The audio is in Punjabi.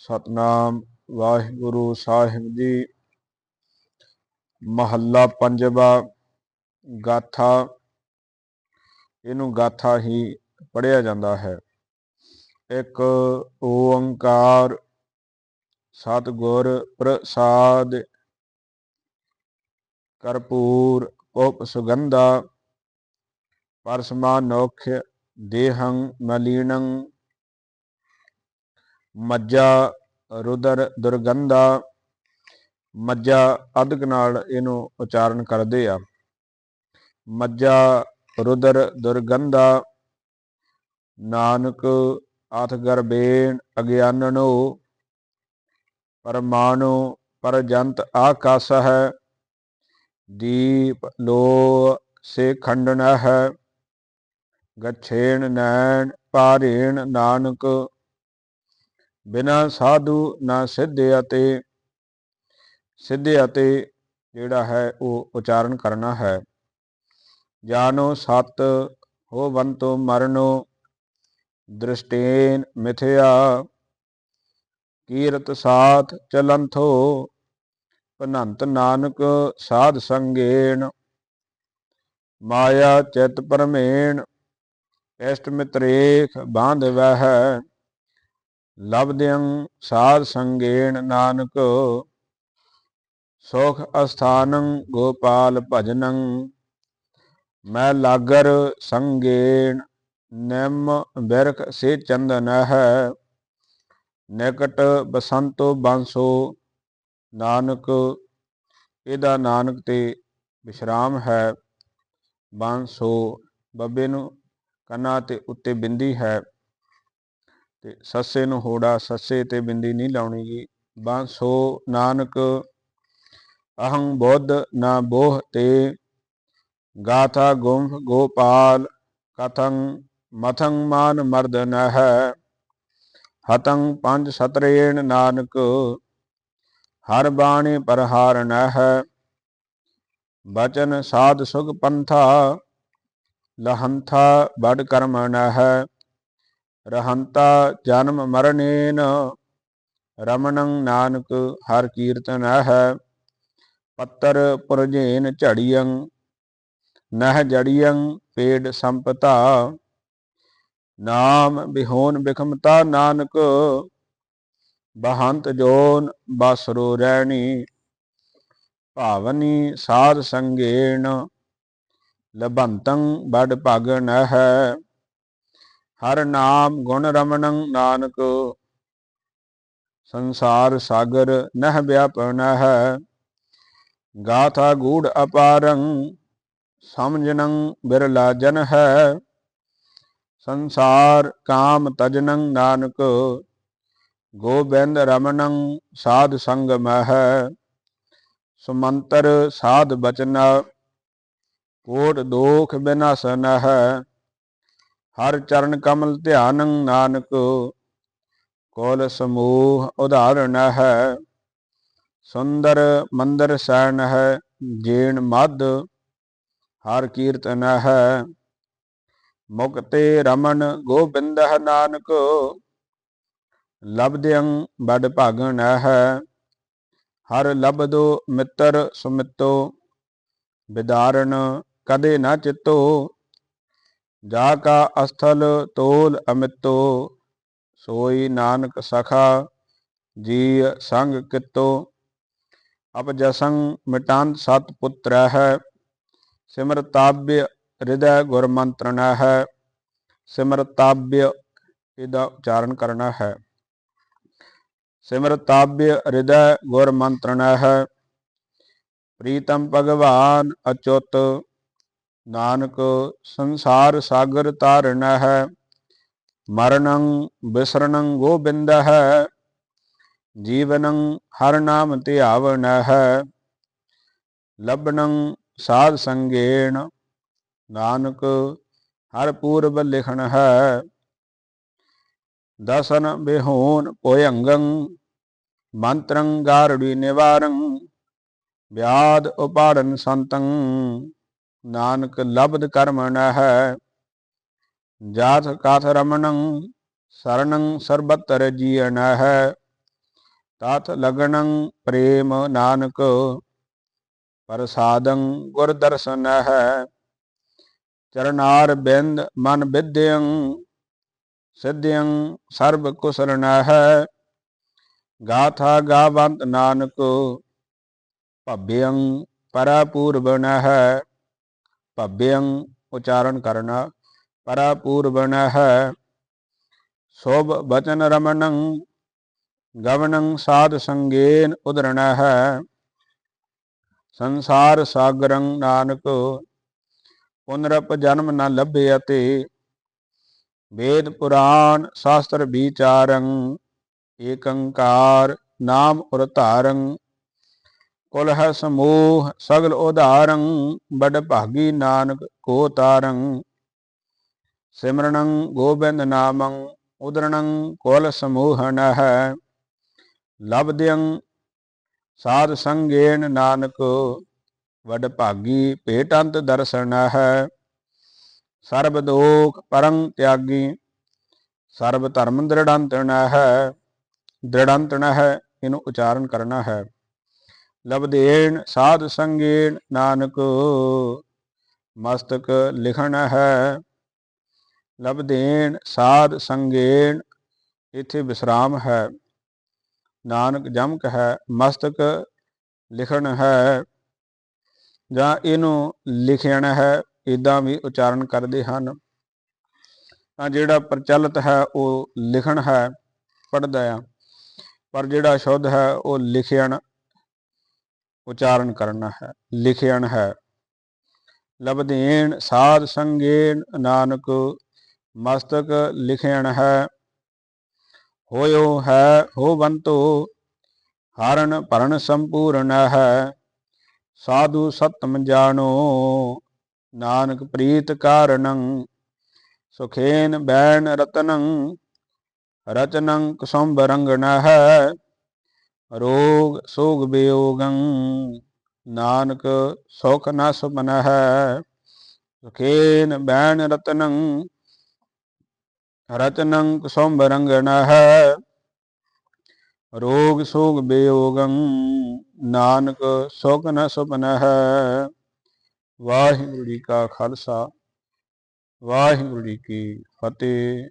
ਸਤਨਾਮ ਵਾਹਿਗੁਰੂ ਸਾਹਿਬ ਜੀ। ਮਹੱਲਾ ਪੰਜਵਾ ਗਾਥਾ, ਇਹਨੂੰ ਗਾਥਾ ਹੀ ਪੜਿਆ ਜਾਂਦਾ ਹੈ। ਇੱਕ ਓੰਕਾਰ ਸਤਿਗੁਰ ਪ੍ਰਸਾਦ ਕਰਪੂਰ ਉਪ ਸੁਗੰਧਾ, ਪਰਸਮਾਨੋਖ ਦੇਹੰ ਮਲੀਨੰ ਮੱਜਾ ਰੁਦਰ, ਦੁਰਗੰਧਾ ਮੱਜਾ ਅਧਕ ਨਾਲ ਇਹਨੂੰ ਉਚਾਰਨ ਕਰਦੇ ਆ। ਮੱਜਾ ਰੁਦਰ, ਦੁਰਗੰਧਾ, ਨਾਨਕ ਆਥ ਗਰਬੇਣ ਅਗਿਆਨਨੋ, ਪਰਮਾਣੂ, ਪਰਜੰਤ, ਆਕਾਸ ਹੈ, ਦੀਪ ਲੋ ਸੇ ਖੰਡਨ ਹੈ ਗਛੇਣ, ਨੈਣ, ਪਾਰੇਣ, ਨਾਨਕ ਬਿਨਾ ਸਾਧੂ ਨਾ ਸਿੱਧੇ ਅਤੇ ਸਿੱਧੇ ਅਤੇ ਜਿਹੜਾ ਹੈ ਉਹ ਉਚਾਰਨ ਕਰਨਾ ਹੈ। ਜਾਨੋ ਸਤ ਹੋਵੰਤੋ ਮਰਨੋ, ਦ੍ਰਿਸ਼ਟੇਨ ਮਿਥਿਆ, ਕੀਰਤ ਸਾਥ ਚਲੰਥੋ, ਭਨੰਤ ਨਾਨਕ ਸਾਧ ਸੰਗੇਣ, ਮਾਇਆ ਚਿਤ ਪਰਮੇਣ, ਇਸ਼ਟ ਮਿਤਰੇਖ ਬਾਂਧ ਵਹਿ। ਲਬਦਿਆਂ ਸਾਧ ਸੰਗੇਣ ਨਾਨਕ, ਸੁਖ ਅਸਥਾਨੰ ਗੋਪਾਲ ਭਜਨੰ, ਮੈਂ ਲਾਗਰ ਸੰਗੇਣ, ਨਿਮ ਬਿਰਖ ਸੇ ਚੰਦਨ ਹੈ, ਨਿਕਟ ਬਸੰਤੋ ਬਾਂਸੋ ਨਾਨਕ, ਇਹਦਾ ਨਾਨਕ ਤੇ ਵਿਸ਼ਰਾਮ ਹੈ, ਬਾਂਸੋ ਬੱਬੇ ਨੂੰ ਕੰਨਾ ਤੇ ਉੱਤੇ ਬਿੰਦੀ ਹੈ। ਤੇ ਸੱਸੇ ਨੂੰ ਹੋੜਾ, ਸੱਸੇ ਤੇ ਬਿੰਦੀ ਨਹੀਂ ਲਾਉਣੀ ਜੀ ਬਾਂਸੋ ਨਾਨਕ, ਅਹੰ ਬੋਧ ਨਾ ਬੋਹ ਤੇ ਗਾਥਾ ਗੁੰਫ ਗੋਪਾਲ, ਕਥੰ ਮਥੰ ਮਾਨ ਮਰਦਨ ਹੈ ਹਤੰ ਪੰਜ ਸਤਰੇਣ ਨਾਨਕ, ਹਰ ਬਾਣੀ ਪਰਹਾਰਨ ਹੈ ਬਚਨ ਸਾਧ ਸੁਖ ਪੰਥਾ, ਲਹੰਥਾ ਬੜ ਕਰਮਣ ਹੈ ਰਹੰਤਾ ਜਨਮ ਮਰਨੇਨ, ਰਮਣੰ ਨਾਨਕ ਹਰ ਕੀਰਤਨ ਹੈ ਪੱਤਰ ਪੁਰਜੇਨ ਝੜੀਆਂ ਨਹ ਜੜੀਆਂ ਪੇੜ ਸੰਪਤਾ, ਨਾਮ ਬਿਹੋਨ ਬਿਖਮਤਾ ਨਾਨਕ, ਬਹੰਤ ਜੋਨ ਬਸਰੋ ਰਹਿਣੀ ਭਾਵਨੀ ਸਾਧ ਸੰਗੇਣ, ਲਬੰਤੰ ਬੜ ਭਗਨ ਹੈ ਹਰ ਨਾਮ ਗੁਣ ਰਮਣੰ ਨਾਨਕ। ਸੰਸਾਰ ਸਾਗਰ ਨਹਿ ਵਿਆਪਨ ਗਾਥਾ ਗੂੜ ਅਪਾਰੰ ਸਮਝਨੰ ਬਿਰਲਾ ਜਨ ਹੈ। ਸੰਸਾਰ ਕਾਮ ਤਜਨੰ ਨਾਨਕ। ਗੋਬਿੰਦ ਰਮਣੰ ਸਾਧ ਸੰਗਮ ਹੈ। ਸੁਮੰਤਰ ਸਾਧ ਬਚਨਾ। ਕੋਟ ਦੋਖ ਬਿਨਾਸਨ ਹੈ। ਹਰ ਚਰਨ ਕਮਲ ਧਿਆਨੰ ਨਾਨਕ, ਕੋਲ ਸਮੂਹ ਉਦਾਹਰਣ ਹੈ। ਸੁੰਦਰ ਮੰਦਰ ਸੈਨ ਹੈ, ਜੇਣ ਮਦ ਹਰ ਕੀਰਤਨ ਹੈ। ਮੁਕਤੇ ਰਮਨ ਗੋਬਿੰਦ ਨਾਨਕ ਲਬਦਿਆਂ ਬੜ ਭਾਗਣ ਹੈ। ਹਰ ਲਬਦੋ ਮਿੱਤਰ ਸੁਮਿਤੋ ਵਿਦਾਰਣ ਕਦੇ ਨਾ ਚਿਤੋ ਜਾ ਕਾ ਅਸਥਲ ਤੋਲ ਅਮਿਤੋ, ਸੋਈ ਨਾਨਕ ਸਖਾ ਜੀ ਸੰਗ ਕਿਤੋ। ਅਪ ਜਸੰ ਮਿਟਾਂਤ ਸਤ ਪੁੱਤਰ ਹੈ ਸਿਮਰਤਾਬਯ ਹਿਰਦੈ ਗੁਰ ਮੰਤਰਣ ਹੈ ਸਿਮਰਤਾਬ੍ਯ ਇਹਦਾ ਉਚਾਰਨ ਕਰਨਾ ਹੈ। ਸਿਮਰਤਾਬ੍ਯ ਹਿਰਦੈ ਗੁਰ ਮੰਤਰਣ ਹੈ, ਪ੍ਰੀਤਮ ਭਗਵਾਨ ਅਚੁੱਤ ਨਾਨਕ ਸੰਸਾਰ ਸਾਗਰ ਤਾਰਨ ਹੈ ਮਰਨੰ ਬਿਸਰਨੰ ਗੋਬਿੰਦ ਹੈ ਜੀਵਨੰ ਹਰ ਨਾਮ ਧਿਆਵਨ ਹੈ ਲਬਨੰ ਸਾਧ ਸੰਗੇਣ, ਨਾਨਕ ਹਰ ਪੂਰਬ ਲਿਖਣ ਹੈ ਦਸਨ ਬਿਹੋਨ ਭੋਯੰਗੰ ਮੰਤਰੰ ਗਾਰੜੀ ਨਿਵਾਰੰ, ਵਿਆਦ ਉਪਾੜਨ ਸੰਤੰ। ਨਾਨਕ ਲਬਦ ਕਰਮਣ ਹੈ ਜਾਤ ਕਾਥ ਰਮਣੰ ਸਰਣੰ ਸਰਬਤਰ ਜੀਅਨ ਹੈ ਲਗਣੰ ਪ੍ਰੇਮ ਨਾਨਕ ਪ੍ਰਸਾਦੰ ਗੁਰ ਦਰਸ਼ਨ ਹੈ ਚਰਨਾਰ ਬਿੰਦ ਮਨ ਵਿਦਿਅੰ ਸਿੱਧਿਅੰ ਸਰਬ ਕੁਸਲਨ ਗਾਥਾ ਗਾਵੰਤ ਨਾਨਕ ਭੱਬਿਅੰ ਪਰਾਪੂਰਬਨ ਭੱਬਿਅੰ ਉਚਾਰਨ ਕਰਨਾ ਪਰਾਪੂਰਬਨ ਹੈ ਸੋਭ ਬਚਨ ਰਮਣੰ ਗਵਨੰ ਸਾਧ ਸੰਗੇਨ ਉਦਰਣ ਸੰਸਾਰ ਸਾਗਰੰ ਨਾਨਕ ਪੁਨਰਪ ਜਨਮ ਨ ਲੱਭੇ ਅਤੇ ਵੇਦ ਪੁਰਾਨ ਸ਼ਾਸਤਰ ਵਿਚਾਰੰ ਏਕੰਕਾਰ ਨਾਮ ਉਰ ਕੁਲ ਹੈ ਸਮੂਹ ਸਗਲ ਉਧਾਰੰ ਬੜ ਭਾਗੀ ਨਾਨਕ ਕੋ ਤਾਰੰ। ਸਿਮਰਣੰ ਗੋਬਿੰਦ ਨਾਮੰ ਉਦਰਣੰ ਕੁਲ ਸਮੂਹਨ ਹੈ। ਲਬਦਿਅੰ ਸਾਧ ਸੰਗੇਨ ਨਾਨਕ, ਵਡ ਭਾਗੀ ਭੇਟੰਤ ਦਰਸ਼ਨ ਹੈ। ਸਰਬ ਦੋਖ ਪਰੰ ਤਿਆਗੀ, ਸਰਬ ਧਰਮ ਦ੍ਰਿੜੰਤਣ ਹੈ। ਦ੍ਰਿੜੰਤਣ ਹੈ, ਇਹਨੂੰ ਉਚਾਰਨ ਕਰਨਾ ਹੈ। ਲਬਦੇਣ ਸਾਧ ਸੰਗੇਣ ਨਾਨਕ, ਮਸਤਕ ਲਿਖਣ ਹੈ। ਲਬਦੇਣ ਸਾਧ ਸੰਗੇਣ, ਇਥੇ ਵਿਸਰਾਮ ਹੈ। ਨਾਨਕ ਜਮਕ ਹੈ ਮਸਤਕ ਲਿਖਣ ਹੈ। ਜਾਂ ਇਹਨੂੰ ਲਿਖਣ ਹੈ ਇਦਾਂ ਵੀ ਉਚਾਰਨ ਕਰਦੇ ਹਨ। ਤਾਂ ਜਿਹੜਾ ਪ੍ਰਚਲਿਤ ਹੈ, ਉਹ ਲਿਖਣ ਹੈ ਪੜਦਾ ਆ। ਪਰ ਜਿਹੜਾ ਸ਼ੁੱਧ ਹੈ, ਉਹ ਲਿਖਣ ਉਚਾਰਨ ਕਰਨਾ ਹੈ ਲਿਖਣ ਹੈ। ਲਬਦੇਣ ਸਾਧ ਸੰਗੇਣ ਨਾਨਕ ਮਸਤਕ ਲਿਖਣ ਹੈ। ਹੋਇਓ ਹੈ, ਹੋਵੰਤੋ ਹਰਨ ਭਰਨ ਸੰਪੂਰਨ ਹੈ। ਸਾਧੂ ਸਤਮ ਜਾਣੋ, ਨਾਨਕ ਪ੍ਰੀਤ ਕਾਰਣੰ ਸੁਖੇਨ ਬੈਣ ਰਤਨੰ, ਰਚਨੰ ਕੁਸੰਭ ਰੰਗਣ ਹੈ। ਰੋਗ ਸੋਗ ਬਿਯੋਗੰ ਨਾਨਕ ਸੁਖ ਨ ਸੁਪਨ ਸੁਖੇਨ ਬੈਣ ਰਤਨੰ ਰਤਨੰ ਕੁਸੰਭ ਰੰਗਣ ਹੈ ਰੋਗ ਸੋਗ ਬਿਯੋਗੰ ਨਾਨਕ ਸੁਖ ਨ ਸੁਪਨ ਵਾਹਿਗੁਰੂ ਜੀ ਕਾ ਖਾਲਸਾ, ਵਾਹਿਗੁਰੂ ਜੀ ਕੀ ਫਤਿਹ।